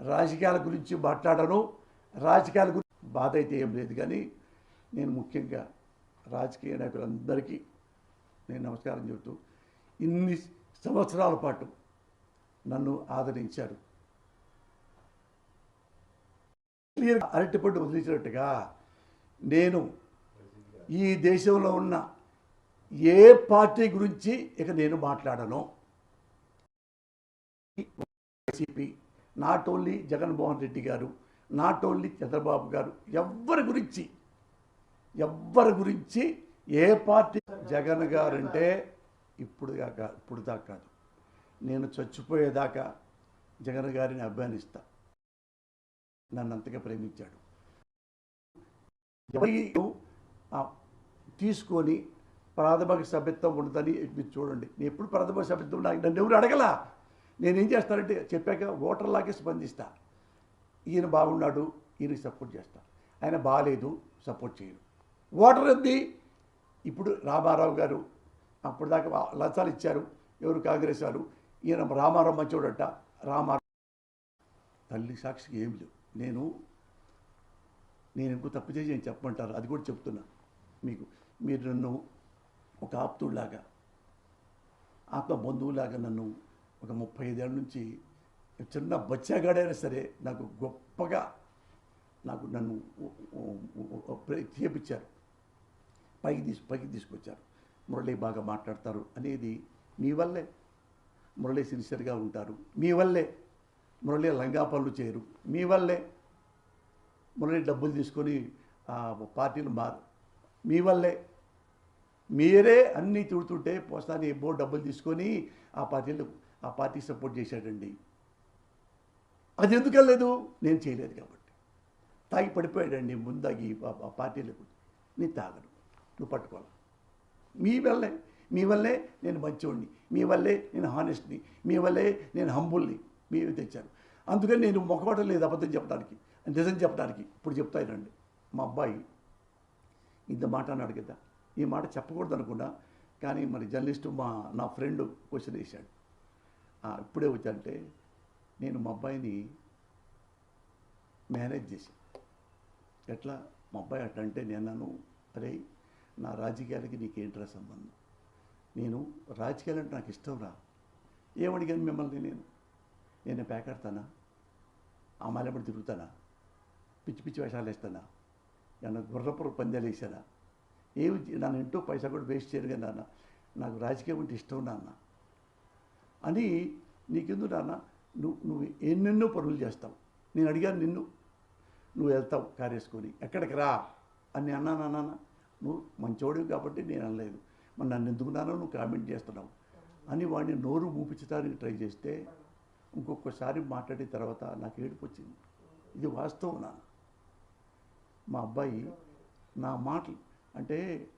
రాజకీయాల గురించి మాట్లాడను. రాజకీయాల గురించి బాధ అయితే ఏం లేదు కానీ నేను ముఖ్యంగా రాజకీయ నాయకులందరికీ నేను నమస్కారం చెబుతూ ఇన్ని సంవత్సరాల పాటు నన్ను ఆదరించారు. క్లియర్ అరటిపండు వదిలించినట్టుగా నేను ఈ దేశంలో ఉన్న ఏ పార్టీ గురించి ఇక నేను మాట్లాడను. YCP not only Jaganmohan Reddy garu not only Chandrababu గారు ఎవ్వరి గురించి ఎవ్వరి గురించి ఏ పార్టీ జగన్ గారంటే ఇప్పుడు దాకా ఇప్పుడు దాకా కాదు. నేను చచ్చిపోయేదాకా జగన్ గారిని అభిమానిస్తా. నన్ను అంతగా ప్రేమించాడు. ఎవరి తీసుకొని ప్రాథమిక సభ్యత్వం ఉండదని మీరు చూడండి. నేను ఎప్పుడు ప్రాథమిక సభ్యత్వం నాకు నన్ను ఎవరు అడగలా? నేనేం చేస్తానంటే చెప్పాక ఓటర్లాగే స్పందిస్తా. ఈయన బాగున్నాడు ఈయనకి సపోర్ట్ చేస్తా. ఆయన బాగాలేదు సపోర్ట్ చేయను. ఓటర్ ఉంది ఇప్పుడు రామారావు గారు అప్పుడు దాకా లంచాలు ఇచ్చారు ఎవరు కాంగ్రెస్ వారు ఈయన రామారావు మంచోడట రామారావు తల్లి సాక్షికి ఏం లేవు. నేను నేను ఇంకో తప్పు చేసి నేను చెప్పమంటారు? అది కూడా చెప్తున్నా మీకు. మీరు నన్ను ఒక ఆప్తుడిలాగా ఆత్మ బంధువులాగా నన్ను ఒక ముప్పై ఐదేళ్ళ నుంచి చిన్న బచ్చాగాడైనా సరే నాకు గొప్పగా నాకు నన్ను చేపించారు. పైకి తీసు పైకి తీసుకొచ్చారు. మురళి బాగా మాట్లాడతారు అనేది మీ వల్లే. మురళి సిన్సియర్గా ఉంటారు. మీ వల్లే. మురళి లంగా పనులు చేయరు. మీ వల్లే. మురళి డబ్బులు తీసుకొని పార్టీలు మారు మీ వల్లే. మీరే అన్నీ తిడుతుంటే పోస్తాని ఏమో డబ్బులు తీసుకొని ఆ పార్టీలు ఆ పార్టీ సపోర్ట్ చేశాడండి. అది ఎందుకు వెళ్ళలేదు? నేను చేయలేదు కాబట్టి. తాగి పడిపోయాడండి ముందాగి ఆ- పార్టీలకు నేను తాగను. నువ్వు పట్టుకోవాలి మీ వల్లే మీ వల్లే నేను మంచోడిని మీ వల్లే నేను హానెస్ట్ని మీ వల్లే నేను హంబుల్ని మీరు తెచ్చారు. అందుకని నేను మొక్కబట్టం లేదు అబద్ధం చెప్పడానికి. నిజం చెప్పడానికి. ఇప్పుడు చెప్తానండి మా అబ్బాయి ఇంత మాట అన్నాడు కదా. ఈ మాట చెప్పకూడదు అనుకున్నా కానీ మరి జర్నలిస్టు మా నా ఫ్రెండ్ క్వశ్చన్ వేశాడు. ఇప్పుడే వచ్చానంటే నేను మా అబ్బాయిని మేనేజ్ చేశాను ఎట్లా? మా అబ్బాయి అట్లా అంటే నేను నన్ను అరే నా రాజకీయాలకి నీకేంట్రా సంబంధం? నేను రాజకీయాలు అంటే నాకు ఇష్టం రా. ఏమడిగాను మిమ్మల్ని నేను? నేను పేకాడతానా? ఆ మలబడి తిరుగుతానా? పిచ్చి పిచ్చి వేషాలు వేస్తానా? ఏమన్నా గుర్రపుర పందాలు వేసానా ఏమి నన్ను ఇంటూ పైసా కూడా వేస్ట్ చేయను కదా నాన్న. నాకు రాజకీయం అంటే ఇష్టం నాన్న. అని నీకెందుకు నాన్న? నువ్వు నువ్వు ఎన్నెన్నో పనులు చేస్తావు. నేను అడిగాను నిన్ను. నువ్వు వెళ్తావు కారు వేసుకొని ఎక్కడికి రా? అని అన్నాను అన్నానా నువ్వు మంచోడివి కాబట్టి నేను అనలేదు. మరి నన్ను నాన్న నువ్వు కామెంట్ చేస్తున్నావు? అని వాడిని నోరు మూపించడానికి ట్రై చేస్తే ఇంకొకసారి మాట్లాడిన తర్వాత నాకు ఏడుపు వచ్చింది. ఇది వాస్తవం నాన్న. మా అబ్బాయి నా మాటలు అంటే